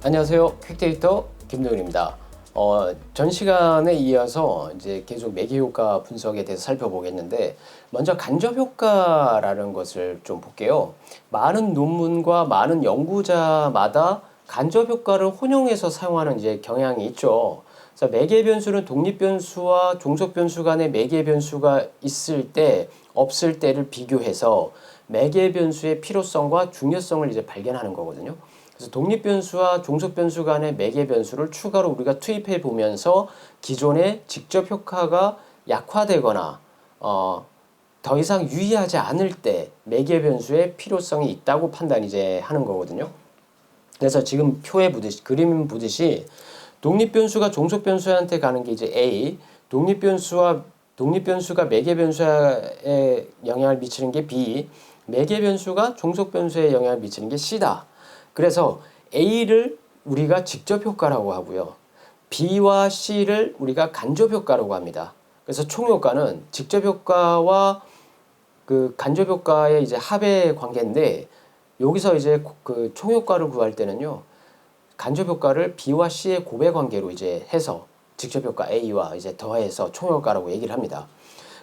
안녕하세요. 퀵데이터 김동윤입니다. 어, 전 시간에 이어서 이제 계속 매개 효과 분석에 대해서 살펴보겠는데 먼저 간접 효과라는 것을 좀 볼게요. 많은 논문과 많은 연구자마다 간접 효과를 혼용해서 사용하는 이제 경향이 있죠. 매개 변수는 독립 변수와 종속 변수 간의 매개 변수가 있을 때 없을 때를 비교해서 매개 변수의 필요성과 중요성을 이제 발견하는 거거든요. 그래서 독립 변수와 종속 변수 간의 매개 변수를 추가로 우리가 투입해 보면서 기존의 직접 효과가 약화되거나 어, 더 이상 유의하지 않을 때 매개 변수의 필요성이 있다고 판단 이제 하는 거거든요. 그래서 지금 표에 보듯이 그림 보듯이 독립 변수가 종속 변수한테 가는 게 이제 A, 독립 변수와 독립 변수가 매개 변수에 영향을 미치는 게 B, 매개 변수가 종속 변수에 영향을 미치는 게 C다. 그래서 A를 우리가 직접 효과라고 하고요. B와 C를 우리가 간접 효과라고 합니다. 그래서 총 효과는 직접 효과와 그 간접 효과의 이제 합의 관계인데 여기서 이제 그 총 효과를 구할 때는요. 간접 효과를 B와 C의 고배 관계로 이제 해서 직접 효과 A와 이제 더해서 총 효과라고 얘기를 합니다.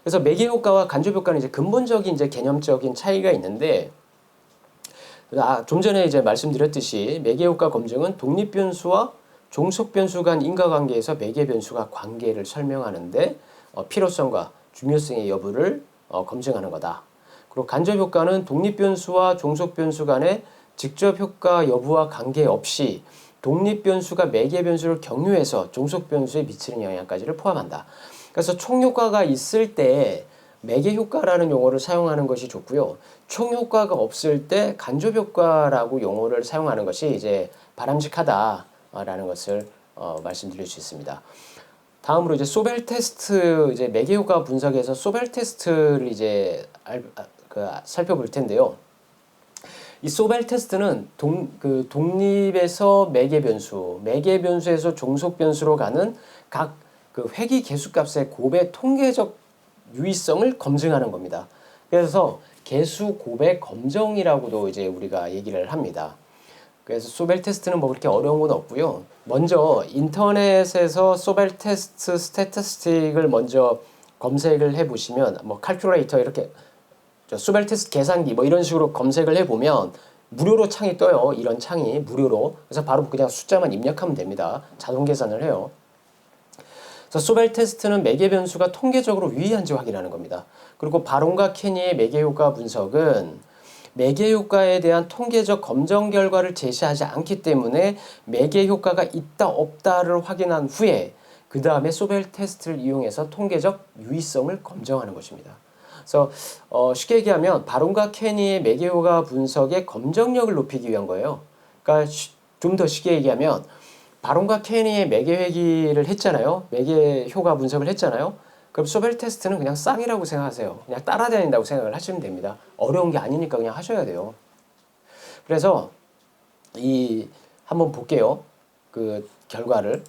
그래서 매개 효과와 간접 효과는 이제 근본적인 이제 개념적인 차이가 있는데 아, 좀 전에 이제 말씀드렸듯이 매개 효과 검증은 독립 변수와 종속 변수 간 인과관계에서 매개 변수가 관계를 설명하는데 어, 필요성과 중요성의 여부를 어, 검증하는 거다. 그리고 간접 효과는 독립 변수와 종속 변수 간의 직접 효과 여부와 관계없이 독립 변수가 매개 변수를 경유해서 종속 변수에 미치는 영향까지를 포함한다. 그래서 총 효과가 있을 때 매개 효과라는 용어를 사용하는 것이 좋고요. 총 효과가 없을 때 간접 효과라고 용어를 사용하는 것이 이제 바람직하다라는 것을 어, 말씀드릴 수 있습니다. 다음으로 이제 소벨 테스트 이제 매개 효과 분석에서 소벨 테스트를 이제 알, 아, 그 살펴볼 텐데요. 이 소벨 테스트는 동, 그 독립에서 매개 변수, 매개 변수에서 종속 변수로 가는 각 그 회귀 개수값의 곱의 통계적 유의성을 검증하는 겁니다. 그래서 개수 곱의 검정이라고도 이제 우리가 얘기를 합니다. 그래서 소벨 테스트는 뭐 그렇게 어려운 건 없고요. 먼저 인터넷에서 소벨 테스트 스태티스틱을 먼저 검색을 해 보시면 뭐 칼큘레이터 이렇게 소벨 테스트 계산기 뭐 이런 식으로 검색을 해 보면 무료로 창이 떠요. 이런 창이 무료로. 그래서 바로 그냥 숫자만 입력하면 됩니다. 자동 계산을 해요. 그래서 소벨 테스트는 매개 변수가 통계적으로 유의한지 확인하는 겁니다. 그리고 바론과 케니의 매개 효과 분석은 매개 효과에 대한 통계적 검정 결과를 제시하지 않기 때문에 매개 효과가 있다 없다를 확인한 후에 그 다음에 소벨 테스트를 이용해서 통계적 유의성을 검증하는 것입니다. 그래서 어 쉽게 얘기하면 바론과 케니의 매개 효과 분석의 검정력을 높이기 위한 거예요. 그러니까 좀 더 쉽게 얘기하면 바론과 케니의 매개 회기를 했잖아요. 매개 효과 분석을 했잖아요. 그럼 소벨 테스트는 그냥 쌍이라고 생각하세요. 그냥 따라다닌다고 생각을 하시면 됩니다. 어려운 게 아니니까 그냥 하셔야 돼요. 그래서 이 한번 볼게요. 그 결과를.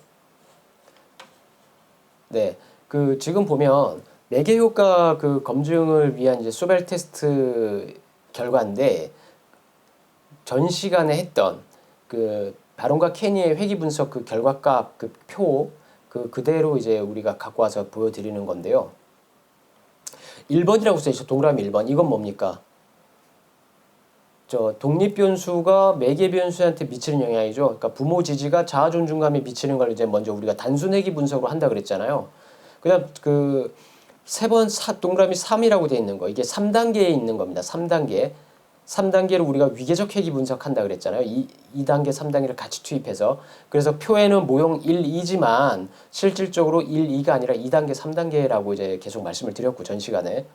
네. 그 지금 보면 매개 효과 그 검증을 위한 이제 소벨 테스트 결과인데 전 시간에 했던 그 바론과 케니의 회귀 분석 그 결과값 그 표 그 그대로 이제 우리가 갖고 와서 보여드리는 건데요. 1번이라고 써있죠. 동그라미 1번. 이건 뭡니까? 저 독립 변수가 매개 변수한테 미치는 영향이죠. 그러니까 부모 지지가 자아 존중감에 미치는 걸 이제 먼저 우리가 단순 회귀 분석으로 한다 그랬잖아요. 그다음 그 세 번 동그라미 3이라고 돼 있는 거. 이게 3단계에 있는 겁니다. 3단계. 3단계를 우리가 위계적 회귀 분석한다 그랬잖아요. 2, 2단계, 3단계를 같이 투입해서. 그래서 표에는 모형 1, 2지만 실질적으로 1, 2가 아니라 2단계, 3단계라고 이제 계속 말씀을 드렸고, 전 시간에.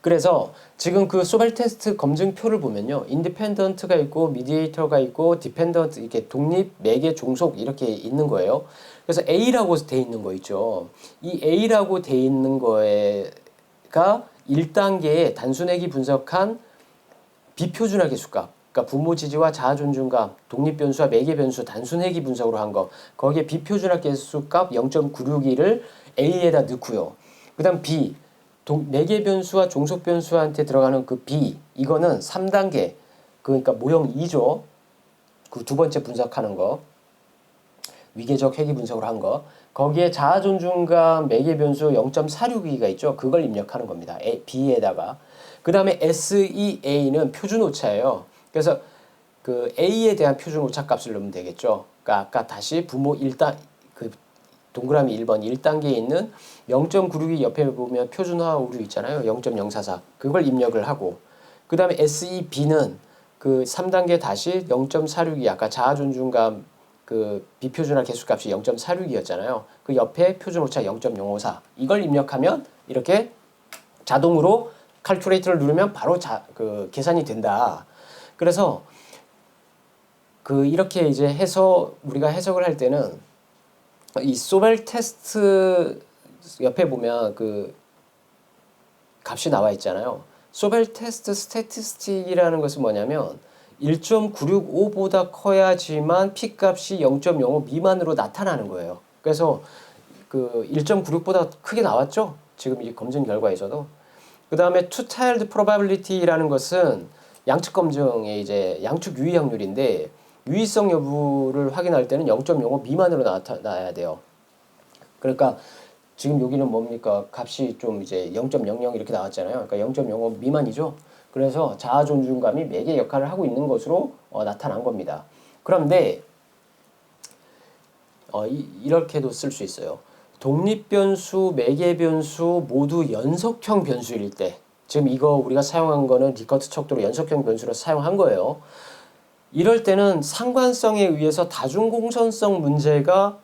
그래서 지금 그 소벨 테스트 검증표를 보면요. 인디펜던트가 있고 미디에이터가 있고 디펜던트 이렇게 독립, 매개, 종속 이렇게 있는 거예요. 그래서 A라고 돼 있는 거 있죠. 이 A라고 돼 있는 거에가 1단계에 단순액이 분석한 비표준화 계수값, 그러니까 부모 지지와 자아 존중감, 독립 변수와 매개 변수 단순 회귀 분석으로 한 거. 거기에 비표준화 계수값 0.961을 A에다 넣고요. 그다음 B 매개 변수와 종속 변수한테 들어가는 그 B 이거는 3단계 그러니까 모형 2죠. 그두 번째 분석하는 거 위계적 회귀 분석을 한 거. 거기에 자아 존중감 매개 변수 0.46기가 있죠. 그걸 입력하는 겁니다. A, B에다가. 그 다음에 SEA는 표준 오차예요. 그래서 그 A에 대한 표준 오차 값을 넣으면 되겠죠. 그러니까 아까 다시 부모 1단 그 동그라미 1번 1단계에 있는 0.96이 옆에 보면 표준화 오류 있잖아요. 0.044. 그걸 입력을 하고 그 다음에 SEB는 그 3단계 다시 0.46이 아까 자아 존중감 그 비표준화 개수값이 0.46이었잖아요. 그 옆에 표준 오차 0.054 이걸 입력하면 이렇게 자동으로 칼큘레이터를 누르면 바로 자, 그 계산이 된다. 그래서 그 이렇게 이제 해서 우리가 해석을 할 때는 이 소벨 테스트 옆에 보면 그 값이 나와 있잖아요. 소벨 테스트 스태티스틱이라는 것은 뭐냐면 1.965보다 커야지만 p 값이 0.05 미만으로 나타나는 거예요. 그래서 그 1.96보다 크게 나왔죠. 지금 이 검증 결과에서도. 그 다음에 two child probability라는 것은 양측 검증의 이제 양측 유의 확률인데 유의성 여부를 확인할 때는 0.05 미만으로 나타나야 돼요. 그러니까 지금 여기는 뭡니까? 값이 좀 이제 0.00 이렇게 나왔잖아요. 그러니까 0.05 미만이죠. 그래서 자아 존중감이 매개 역할을 하고 있는 것으로 어, 나타난 겁니다. 그런데 어, 이, 이렇게도 쓸 수 있어요. 독립 변수, 매개 변수 모두 연속형 변수일 때, 지금 이거 우리가 사용한 거는 리커트 척도로 연속형 변수로 사용한 거예요. 이럴 때는 상관성에 의해서 다중공선성 문제가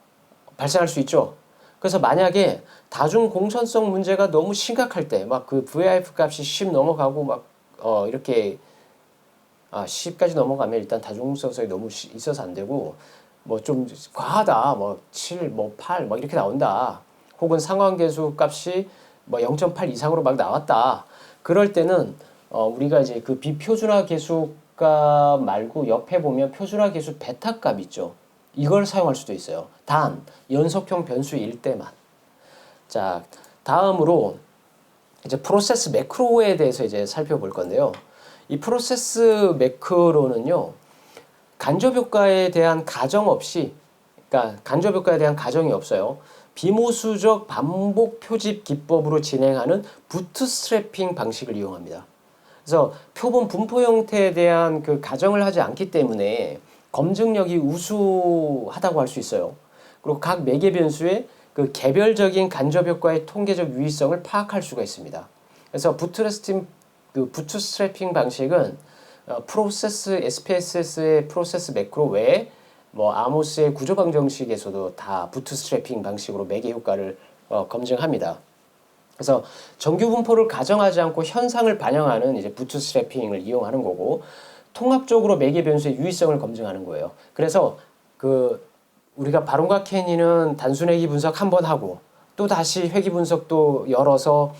발생할 수 있죠. 그래서 만약에 다중공선성 문제가 너무 심각할 때, 막 그 VIF 값이 10 넘어가고 막, 어, 이렇게, 아, 10까지 넘어가면 일단 다중공선성이 너무 있어서 안 되고, 뭐 좀 과하다, 뭐 7, 뭐 8, 뭐 이렇게 나온다. 혹은 상관계수 값이 뭐 0.8 이상으로 막 나왔다. 그럴 때는, 어, 우리가 이제 그 비표준화 계수값 말고 옆에 보면 표준화 계수 베타 값 있죠. 이걸 사용할 수도 있어요. 단 연속형 변수일 때만. 자, 다음으로 이제 프로세스 매크로에 대해서 이제 살펴볼 건데요. 이 프로세스 매크로는요. 간접 효과에 대한 가정 없이 그러니까 간접 효과에 대한 가정이 없어요. 비모수적 반복 표집 기법으로 진행하는 부트스트래핑 방식을 이용합니다. 그래서 표본 분포 형태에 대한 그 가정을 하지 않기 때문에 검증력이 우수하다고 할 수 있어요. 그리고 각 매개 변수의 그 개별적인 간접 효과의 통계적 유의성을 파악할 수가 있습니다. 그래서 부트레스팅 그 부트스트래핑 방식은 어, 프로세스 SPSS의 프로세스 매크로 외에 뭐 아모스의 구조 방정식에서도 다 부트스트래핑 방식으로 매개 효과를 어, 검증합니다. 그래서 정규 분포를 가정하지 않고 현상을 반영하는 이제 부트스트래핑을 이용하는 거고 통합적으로 매개 변수의 유의성을 검증하는 거예요. 그래서 그 우리가 바론과 케니는 단순 회귀 분석 한 번 하고 또 다시 회귀 분석도 열어서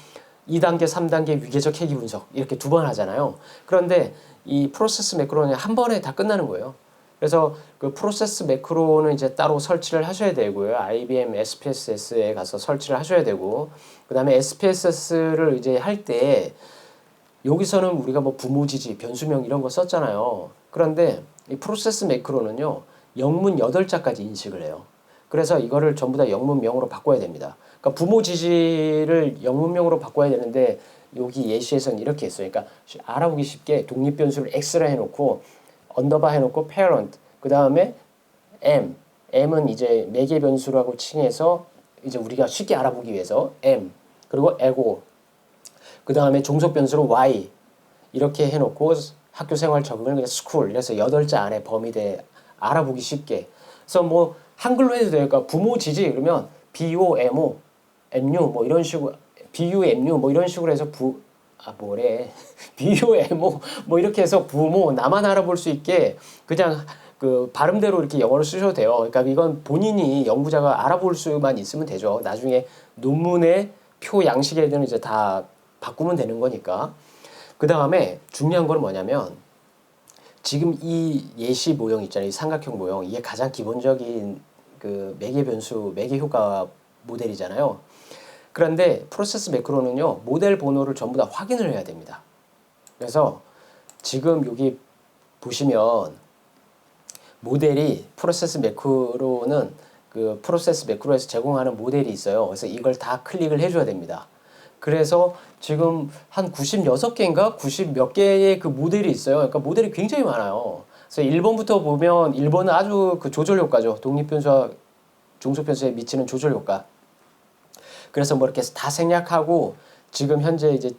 2단계, 3단계 위계적 회귀 분석 이렇게 두 번 하잖아요. 그런데 이 프로세스 매크로는 한 번에 다 끝나는 거예요. 그래서 그 프로세스 매크로는 이제 따로 설치를 하셔야 되고요. IBM SPSS에 가서 설치를 하셔야 되고 그다음에 SPSS를 이제 할 때 여기서는 우리가 뭐 부모지지, 변수명 이런 거 썼잖아요. 그런데 이 프로세스 매크로는요. 영문 8자까지 인식을 해요. 그래서 이거를 전부 다 영문명으로 바꿔야 됩니다. 그러니까 부모지지를 영문명으로 바꿔야 되는데 여기 예시에서는 이렇게 했어요. 그러니까 알아보기 쉽게 독립 변수를 x라 해놓고 언더바 해놓고 parent 그 다음에 m m은 이제 매개 변수라고 칭해서 이제 우리가 쉽게 알아보기 위해서 m 그리고 에고 그 다음에 종속 변수로 y 이렇게 해놓고 학교 생활 적응을 그냥 school 이래서 여덟 자 안에 범위 대 알아보기 쉽게 그래서 뭐 한글로 해도 되니까 부모 지지 그러면 b o m o m u 뭐 이런 식으로 b u m u 뭐 이런 식으로 해서 부 아 뭐래 b u m o 뭐 이렇게 해서 부모 나만 알아볼 수 있게 그냥 그 발음대로 이렇게 영어를 쓰셔도 돼요. 그러니까 이건 본인이 연구자가 알아볼 수만 있으면 되죠. 나중에 논문의 표 양식에는 이제 다 바꾸면 되는 거니까. 그 다음에 중요한 건 뭐냐면 지금 이 예시 모형 있잖아요. 이 삼각형 모형. 이게 가장 기본적인 그 매개 변수, 매개 효과 모델이잖아요. 그런데 프로세스 매크로는요. 모델 번호를 전부 다 확인을 해야 됩니다. 그래서 지금 여기 보시면 모델이 프로세스 매크로는 그 프로세스 매크로에서 제공하는 모델이 있어요. 그래서 이걸 다 클릭을 해줘야 됩니다. 그래서 지금 한 96개인가 90 몇 개의 그 모델이 있어요. 그러니까 모델이 굉장히 많아요. 그래서 1번부터 보면 1번은 아주 그 조절 효과죠. 독립변수와 종속변수에 미치는 조절 효과. 그래서 뭐 이렇게 다 생략하고 지금 현재 이제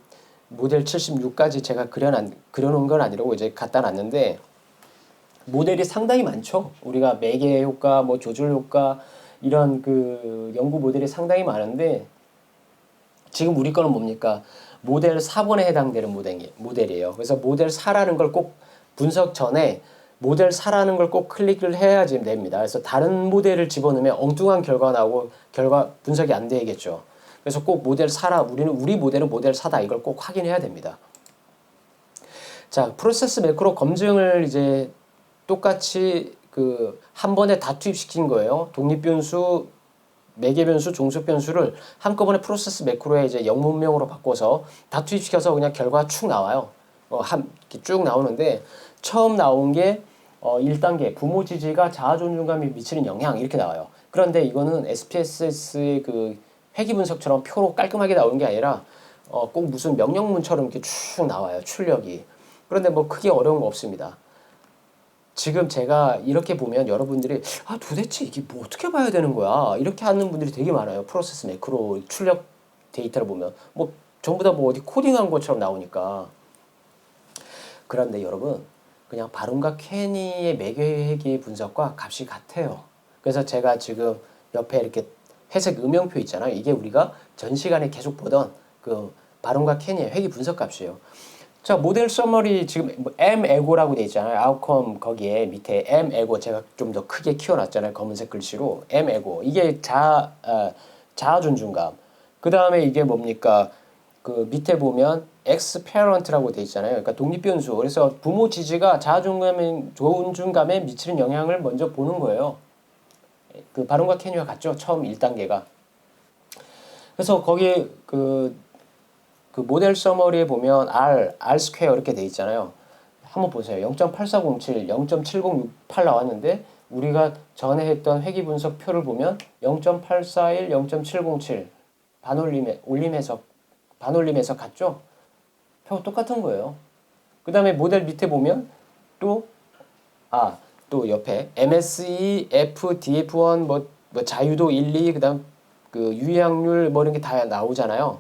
모델 76까지 제가 그려놨, 그려놓은 건 아니라고 이제 갖다 놨는데 모델이 상당히 많죠. 우리가 매개 효과, 뭐 조절 효과 이런 그 연구 모델이 상당히 많은데 지금 우리 거는 뭡니까? 모델 4번에 해당되는 모델이, 모델이에요. 그래서 모델 4라는 걸 꼭 분석 전에 모델 4라는 걸 꼭 클릭을 해야지 됩니다. 그래서 다른 모델을 집어넣으면 엉뚱한 결과가 나오고 결과 분석이 안 되겠죠. 그래서 꼭 모델 4라 우리는 우리 모델은 모델 4다 이걸 꼭 확인해야 됩니다. 자, 프로세스 매크로 검증을 이제 똑같이 그 한 번에 다 투입시킨 거예요. 독립변수, 매개 변수, 종속 변수를 한꺼번에 프로세스 매크로에 이제 영문명으로 바꿔서 다 투입시켜서 그냥 결과가 축 나와요. 어, 한, 쭉 나오는데 처음 나온 게 어, 1단계 부모 지지가 자아 존중감에 미치는 영향 이렇게 나와요. 그런데 이거는 SPSS의 그 회귀 분석처럼 표로 깔끔하게 나오는 게 아니라 어, 꼭 무슨 명령문처럼 이렇게 쭉 나와요. 출력이. 그런데 뭐 크게 어려운 거 없습니다. 지금 제가 이렇게 보면 여러분들이 아 도대체 이게 뭐 어떻게 봐야 되는 거야? 이렇게 하는 분들이 되게 많아요. 프로세스 매크로 출력 데이터를 보면. 뭐 전부 다 뭐 어디 코딩한 것처럼 나오니까. 그런데 여러분 그냥 바rum과 케니의 매개회기 분석과 값이 같아요. 그래서 제가 지금 옆에 이렇게 회색 음영표 있잖아요. 이게 우리가 전 시간에 계속 보던 그 바rum과 케니의 회기 분석 값이에요 자, 모델 서머리 지금 뭐 M 에고라고 돼 있잖아요. 아웃컴 거기에 밑에 M 에고 제가 좀 더 크게 키워놨잖아요. 검은색 글씨로 M 에고 이게 자 어, 자아 존중감. 그 다음에 이게 뭡니까? 그 밑에 보면 X 페런트라고 돼 있잖아요. 그러니까 독립 변수. 그래서 부모 지지가 자아 존중감에 미치는 영향을 먼저 보는 거예요. 그 발음과 캐니와 같죠. 처음 1단계가. 그래서 거기 그 그 모델 서머리에 보면 R, R 스퀘어 이렇게 돼 있잖아요. 한번 보세요. 0.8407, 0.7068 나왔는데 우리가 전에 했던 회귀 분석 표를 보면 0.841, 0.707 반올림에 올림해서 반올림해서 같죠? 표 똑같은 거예요. 그 다음에 모델 밑에 보면 또 아, 또 옆에 MSE, F, DF1 뭐, 뭐 자유도 1, 2 그다음 그 유의학률 뭐 이런 게 다 나오잖아요.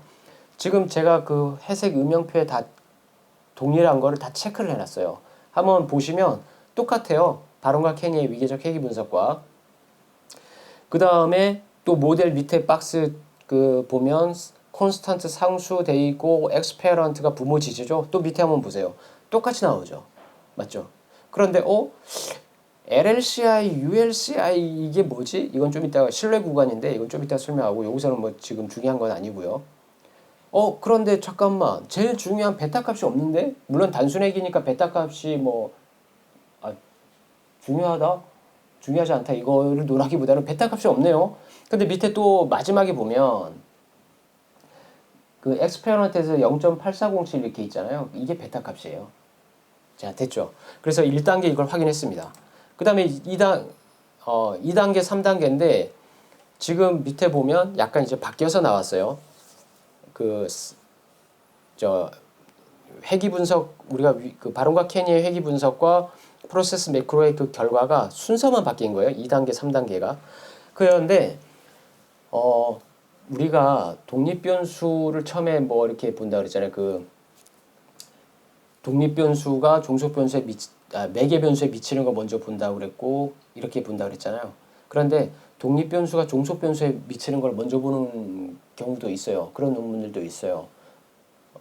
지금 제가 그 회색 음영표에 다 동일한 거를 다 체크를 해놨어요. 한번 보시면 똑같아요. 바론과 케니의 위계적 회귀 분석과 그 다음에 또 모델 밑에 박스 그 보면 콘스탄트 상수 돼 있고 엑스페런트가 부모 지지죠. 또 밑에 한번 보세요. 똑같이 나오죠. 맞죠? 그런데 어 LLCI, ULCI 이게 뭐지? 이건 좀 이따가 신뢰 구간인데 이건 좀 이따 설명하고 여기서는 뭐 지금 중요한 건 아니고요. 어 그런데 잠깐만. 제일 중요한 베타 값이 없는데? 물론 단순액이니까 베타 값이 뭐 아, 중요하다? 중요하지 않다. 이거를 논하기보다는 베타 값이 없네요. 근데 밑에 또 마지막에 보면 그 엑스페리먼트에서 0.8407 이렇게 있잖아요. 이게 베타 값이에요. 자 됐죠. 그래서 1단계 이걸 확인했습니다. 그 다음에 2단 어 2단계 3단계인데 지금 밑에 보면 약간 이제 바뀌어서 나왔어요 그 저 회귀 분석 우리가 그 바론과 케니의 회귀 분석과 프로세스 매크로의 그 결과가 순서만 바뀐 거예요. 2단계, 3단계가. 그런데 어 우리가 독립 변수를 처음에 뭐 이렇게 본다 그랬잖아요. 그 독립 변수가 종속 변수에 미 아, 매개 변수에 미치는 거 먼저 본다 그랬고 이렇게 본다 그랬잖아요. 그런데 독립 변수가 종속 변수에 미치는 걸 먼저 보는 경우도 있어요. 그런 논문들도 있어요.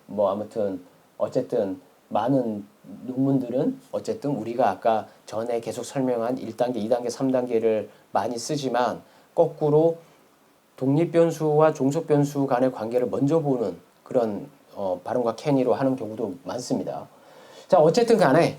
뭐 아무튼 어쨌든 많은 논문들은 어쨌든 우리가 아까 전에 계속 설명한 1단계, 2단계, 3단계를 많이 쓰지만 거꾸로 독립 변수와 종속 변수 간의 관계를 먼저 보는 그런 어, 발음과 케니로 하는 경우도 많습니다. 자, 어쨌든 간에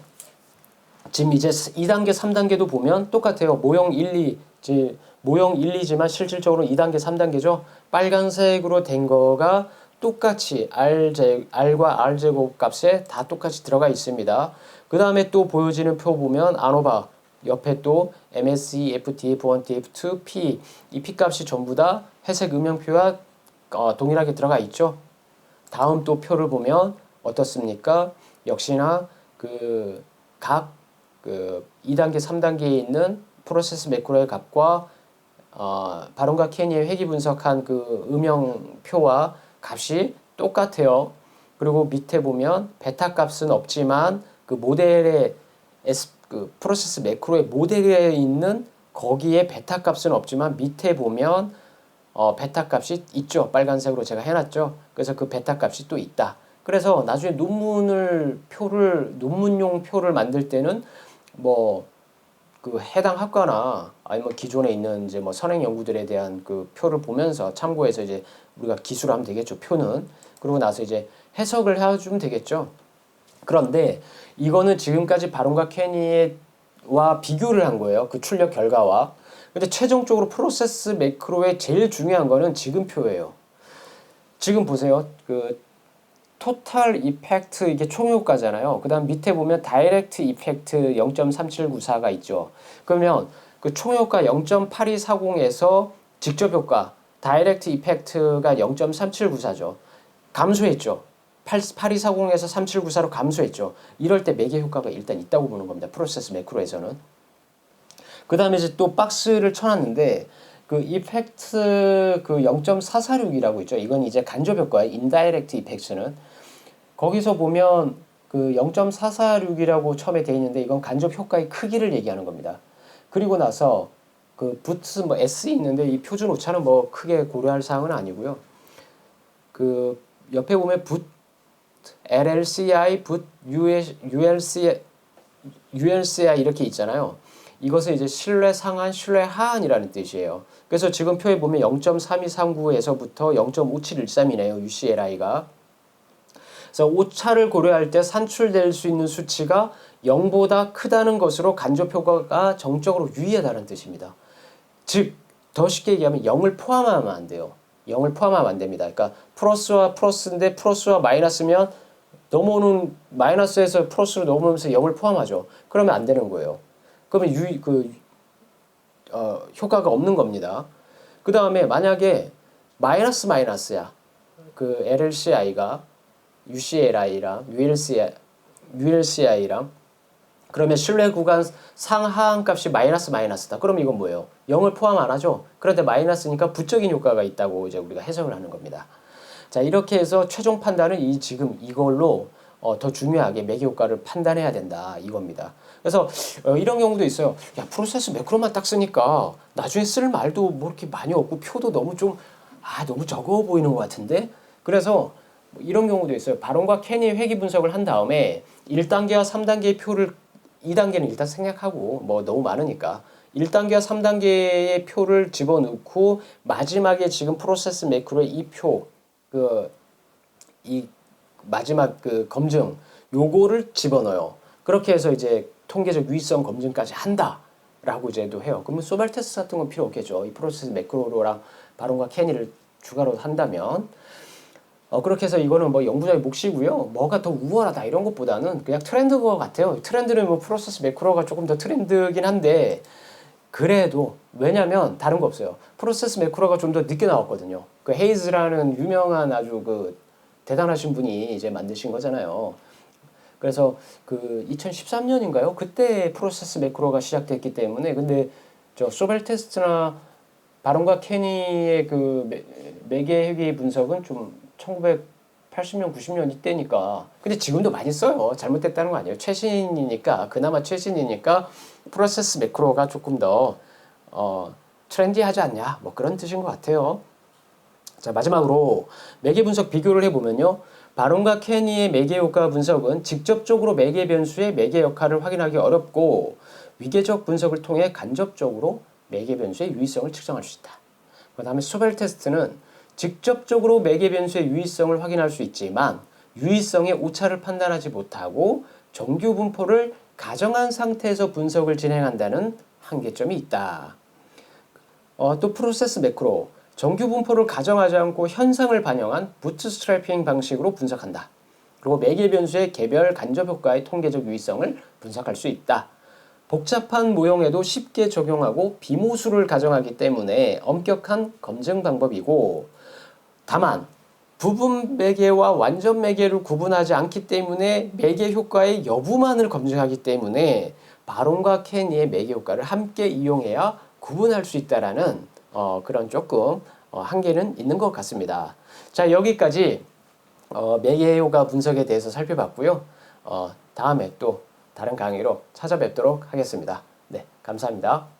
지금 이제 2단계, 3단계도 보면 똑같아요. 모형 1, 2, 이제 모형 1, 2지만 실질적으로 2단계, 3단계죠. 빨간색으로 된 거가 똑같이 R, 제, R과 R제곱 값에 다 똑같이 들어가 있습니다. 그 다음에 또 보여지는 표 보면 아노바 옆에 또 MSE, FT, F1, F2, P 이 P 값이 전부 다 회색 음영표와 어, 동일하게 들어가 있죠. 다음 또 표를 보면 어떻습니까? 역시나 그각그 2단계, 3단계에 있는 프로세스 매크로의 값과 어, 바론과 케니의 회귀 분석한 그 음영표와 값이 똑같아요. 그리고 밑에 보면 베타 값은 없지만 그 모델의 S 그 프로세스 매크로의 모델에 있는 거기에 베타 값은 없지만 밑에 보면 어, 베타 값이 있죠. 빨간색으로 제가 해놨죠. 그래서 그 베타 값이 또 있다. 그래서 나중에 논문을 표를 논문용 표를 만들 때는 뭐 그 해당 학과나 아니면 기존에 있는 이제 뭐 선행 연구들에 대한 그 표를 보면서 참고해서 이제 우리가 기술하면 되겠죠. 표는 그러고 나서 이제 해석을 해주면 되겠죠. 그런데 이거는 지금까지 바론과 케니와 비교를 한 거예요. 그 출력 결과와. 근데 최종적으로 프로세스 매크로의 제일 중요한 거는 지금 표예요. 지금 보세요. 그 토탈 이펙트 이게 총효과잖아요. 그다음 밑에 보면 다이렉트 이펙트 0.3794가 있죠. 그러면 그 총효과 0.8240에서 직접 효과 다이렉트 이펙트가 0.3794죠. 감소했죠. 8240에서 3794로 감소했죠. 이럴 때 매개 효과가 일단 있다고 보는 겁니다. 프로세스 매크로에서는. 그 다음에 이제 또 박스를 쳐놨는데 그 이펙트 그 0.446이라고 있죠. 이건 이제 간접 효과예요. 인다이렉트 이펙트는. 거기서 보면 그 0.446이라고 처음에 돼 있는데 이건 간접 효과의 크기를 얘기하는 겁니다. 그리고 나서 그 부트 뭐 S 있는데 이 표준 오차는 뭐 크게 고려할 사항은 아니고요. 그 옆에 보면 붓 LLCI, 붓 ULCI, ULCI 이렇게 있잖아요. 이것은 이제 신뢰 상한, 신뢰 하한이라는 뜻이에요. 그래서 지금 표에 보면 0.3239에서부터 0.5713이네요. UCLI가. 그래서 오차를 고려할 때 산출될 수 있는 수치가 0보다 크다는 것으로 간접 효과가 정적으로 유의하다는 뜻입니다. 즉, 더 쉽게 얘기하면 0을 포함하면 안 돼요. 0을 포함하면 안 됩니다. 그러니까 플러스와 플러스인데 플러스와 마이너스면 넘어오는 마이너스에서 플러스로 넘어오면서 0을 포함하죠. 그러면 안 되는 거예요. 그러면 유, 그, 어, 효과가 없는 겁니다. 그 다음에 만약에 마이너스 마이너스야. 그 LLCI가 UCLI랑 ULCI, ULCI랑 그러면 신뢰 구간 상하한 값이 마이너스 마이너스다. 그럼 이건 뭐예요? 0을 포함 안 하죠? 그런데 마이너스니까 부적인 효과가 있다고 이제 우리가 해석을 하는 겁니다. 자, 이렇게 해서 최종 판단은 이 지금 이걸로 어, 더 중요하게 매개 효과를 판단해야 된다. 이겁니다. 그래서 어, 이런 경우도 있어요. 야, 프로세스 매크로만 딱 쓰니까 나중에 쓸 말도 뭐 이렇게 많이 없고 표도 너무 좀 아, 너무 적어 보이는 것 같은데. 그래서 뭐 이런 경우도 있어요. 바론과 캔이 회귀 분석을 한 다음에 1단계와 3단계의 표를 2단계는 일단 생략하고 뭐 너무 많으니까 1단계와 3단계의 표를 집어넣고 마지막에 지금 프로세스 매크로의 이 표, 그, 이 마지막 그 검증, 요거를 집어넣어요. 그렇게 해서 이제 통계적 유의성 검증까지 한다 라고 이제도 해요. 그러면 소발 테스트 같은 건 필요 없겠죠. 이 프로세스 매크로랑 바론과 케니를 추가로 한다면. 어, 그렇게 해서 이거는 뭐 연구자의 몫이고요. 뭐가 더 우월하다 이런 것보다는 그냥 트렌드인 것 같아요. 트렌드는 뭐 프로세스 매크로가 조금 더 트렌드긴 한데 그래도 왜냐면 다른 거 없어요. 프로세스 매크로가 좀 더 늦게 나왔거든요. 그 헤이즈라는 유명한 아주 그 대단하신 분이 이제 만드신 거잖아요. 그래서 그 2013년인가요? 그때 프로세스 매크로가 시작됐기 때문에 근데 저 소벨 테스트나 바론과 케니의 그 매개 회귀 분석은 좀 1980년, 90년 이때니까. 근데 지금도 많이 써요. 잘못됐다는 거 아니에요. 최신이니까, 그나마 최신이니까 프로세스 매크로가 조금 더, 어, 트렌디하지 않냐. 뭐 그런 뜻인 것 같아요. 자, 마지막으로 매개 분석 비교를 해보면요. 바론과 케니의 매개 효과 분석은 직접적으로 매개 변수의 매개 역할을 확인하기 어렵고 위계적 분석을 통해 간접적으로 매개 변수의 유의성을 측정할 수 있다. 그 다음에 소벨 테스트는 직접적으로 매개 변수의 유의성을 확인할 수 있지만 유의성의 오차를 판단하지 못하고 정규 분포를 가정한 상태에서 분석을 진행한다는 한계점이 있다. 어, 또 프로세스 매크로 정규 분포를 가정하지 않고 현상을 반영한 부트스트래핑 방식으로 분석한다. 그리고 매개 변수의 개별 간접 효과의 통계적 유의성을 분석할 수 있다. 복잡한 모형에도 쉽게 적용하고 비모수를 가정하기 때문에 엄격한 검증 방법이고 다만 부분 매개와 완전 매개를 구분하지 않기 때문에 매개 효과의 여부만을 검증하기 때문에 바론과 케니의 매개 효과를 함께 이용해야 구분할 수 있다라는 어, 그런 조금 어, 한계는 있는 것 같습니다. 자 여기까지 어, 매개 효과 분석에 대해서 살펴봤고요. 어, 다음에 또 다른 강의로 찾아뵙도록 하겠습니다. 네, 감사합니다.